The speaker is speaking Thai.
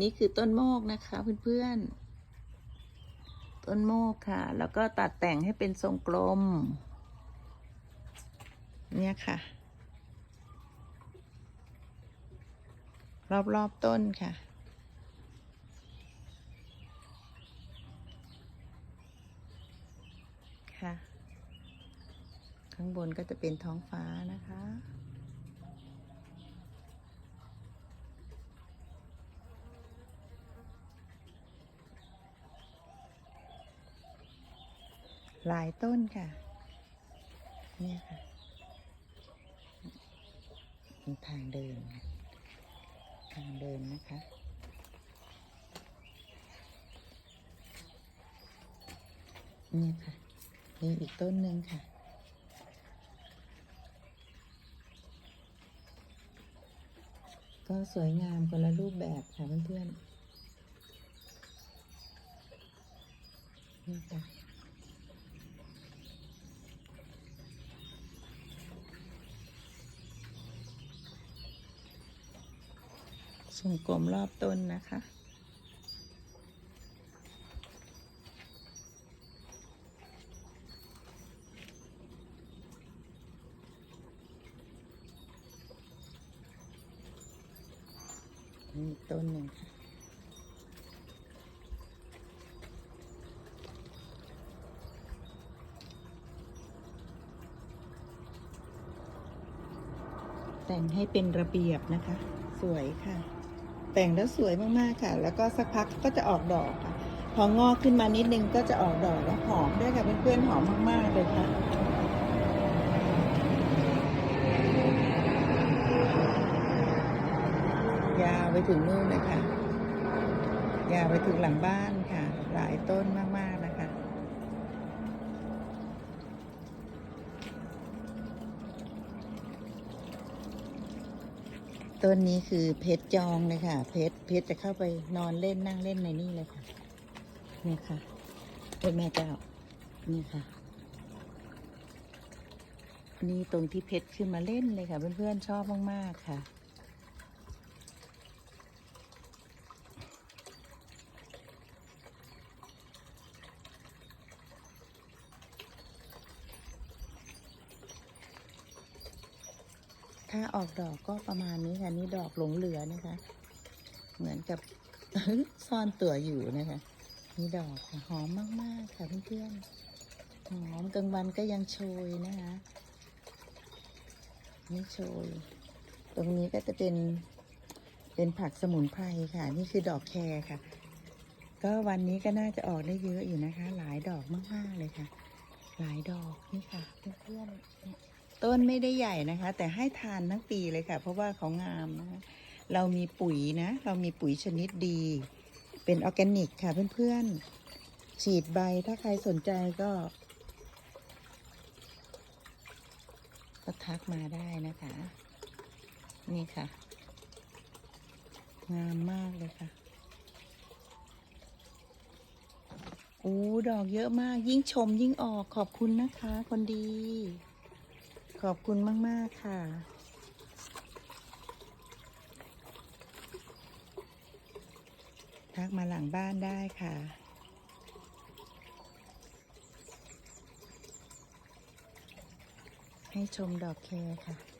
นี่คือต้นโมกนะคะเพื่อนๆ ต้นโมกค่ะ แล้วก็ตัดแต่งให้เป็นทรงกลม เนี่ยค่ะ รอบๆต้นค่ะ ค่ะ ข้างบนก็จะเป็นท้องฟ้านะคะ หลายต้นค่ะ เนี่ยค่ะมีทางเดิน ทางเดินนะคะเนี่ยค่ะมีอีกต้นหนึ่งค่ะก็สวยงามคนละรูปแบบค่ะเพื่อนๆนี่ค่ะ ส่งกลมรอบต้นนะคะนี่ต้นหนึ่งค่ะแต่งให้เป็นระเบียบนะคะ สวยค่ะ แต่งแล้วสวยมากๆค่ะ แล้วก็สักพักก็จะออกดอกค่ะ พองอกขึ้นมานิดนึงก็จะออกดอกแล้วหอมด้วยค่ะเพื่อนๆหอมมากๆเลยค่ะยาวไปถึงนู่นเลยค่ะยาวไปถึงหลังบ้านค่ะ หลายต้นมากๆนะคะ ต้นนี้คือเพชรจองเลยค่ะ เพชรเพชรจะเข้าไปนอนเล่นนั่งเล่นในนี่เลยค่ะ นี่ค่ะเป็นแม่เจ้า นี่ค่ะ นี่ตรงที่เพชรขึ้นมาเล่นเลยค่ะ เพื่อนๆชอบมากๆค่ะ ถ้าออกดอกก็ประมาณนี้ค่ะ นี่ดอกหลงเหลือนะคะ เหมือนกับซ่อนตัวอยู่นะคะ นี่ดอกค่ะหอมมาก ๆ ค่ะเพื่อนๆ หอมกลางวันก็ยังโชยนะคะ นี่โชย ตรงนี้ก็จะเป็น เป็นผักสมุนไพรค่ะ นี่คือดอกแครค่ะ ก็วันนี้ก็น่าจะออกได้เยอะอยู่นะคะ หลายดอกมาก ๆ เลยค่ะ หลายดอกนี่ค่ะเพื่อนๆเนี่ย ต้นไม่ได้ใหญ่นะคะ แต่ให้ทานทั้งปีเลยค่ะ เพราะว่าเขางามนะคะเรามีปุ๋ยนะ เรามีปุ๋ยชนิดดี เป็นออร์แกนิกค่ะเพื่อนๆ ฉีดใบถ้าใครสนใจก็ก็ทักมาได้นะคะ นี่ค่ะ งามมากเลยค่ะอู้ดอกเยอะมากยิ่งชมยิ่งออกขอบคุณนะคะ คนดี ขอบคุณมาก ๆ ค่ะ ทักมาหลังบ้านได้ค่ะให้ชมดอกแคค่ะ